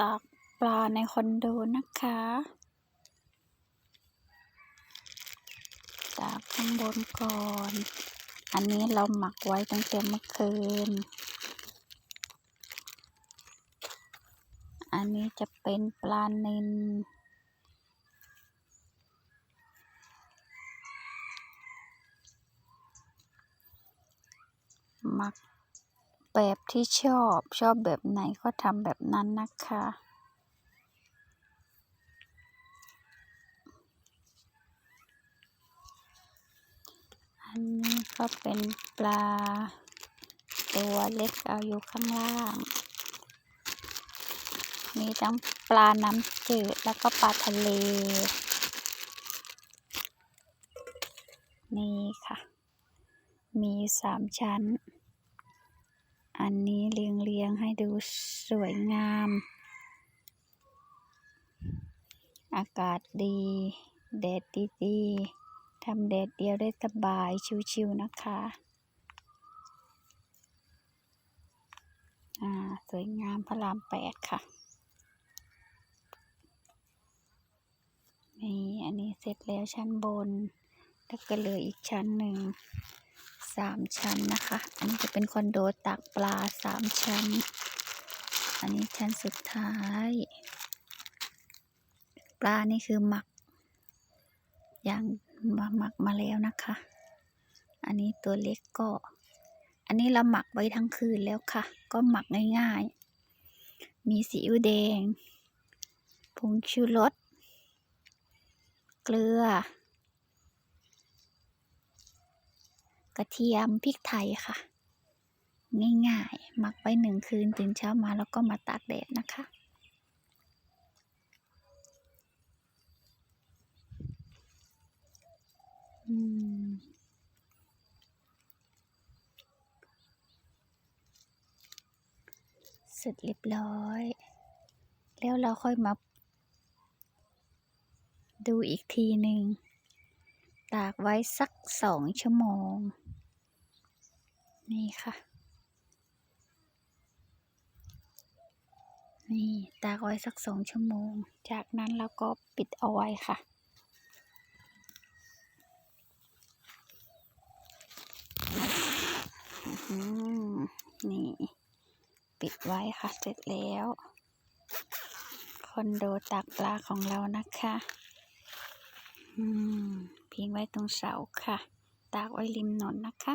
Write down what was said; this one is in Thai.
ตากปลาในคอนโดนะคะ ตากข้างบนก่อน อันนี้เราหมักไว้ตั้งแต่เมื่อคืน อันนี้จะเป็นปลาเนิลหมัก แบบที่ชอบชอบแบบไหนก็ทำแบบนั้นนะคะ อันนี้ก็เป็นปลา ตัวเล็กเอาอยู่ข้างล่าง มีทั้งปลาน้ำจืดแล้วก็ปลาทะเล นี่ค่ะ มีสามชั้น อันนี้เรียงเรียงๆให้ดูสวยงาม อากาศดีแดดดีๆทำแดดเดียวได้สบายชิวๆนะคะอ่าสวยงามพระรามแปดค่ะนี่อันนี้เสร็จแล้วชั้นบน แล้วก็เหลืออีกชั้นหนึ่ง สามชั้นนะคะ อันนี้จะเป็นคอนโดตากปลาสามชั้น อันนี้ชั้นสุดท้าย ปลานี่คือหมัก อย่างมาหมักมาแล้วนะคะ อันนี้ตัวเล็กก็ อันนี้เราหมักไว้ทั้งคืนแล้วค่ะ ก็หมักง่ายๆ มีซีอิ๊วแดงผงชูรสเกลือ กระเทียมพริกไทยค่ะ ง่ายๆหมักไว้หนึ่งคืนตื่นเช้ามาแล้วก็มาตากแดดนะคะ อืมเสร็จเรียบร้อย แล้วเราค่อยมาดูอีกทีหนึ่ง ตากไว้สักสองชั่วโมง นี่ค่ะ นี่ตากไว้สักสองชั่วโมง จากนั้นเราก็ปิดเอาไว้ค่ะอืมนี่ ปิดไว้ค่ะ เสร็จแล้ว คอนโดตากปลาของเรานะคะ อืม พิงไว้ตรงเสาค่ะ ตากไว้ริมถนนนะคะ